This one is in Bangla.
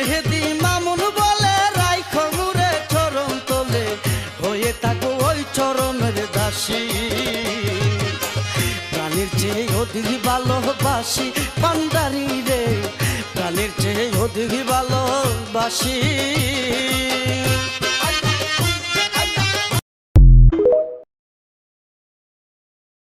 মেহেদি মামুন বলে, রাইখো মুরে চরম তোলে, হয়ে থাকো ওই চরমের দাসী। প্রাণীর চেয়ে অধিক ভালোবাসি পান্ডারি রে প্রাণীর চেয়ে অধিক ভালোবাসি।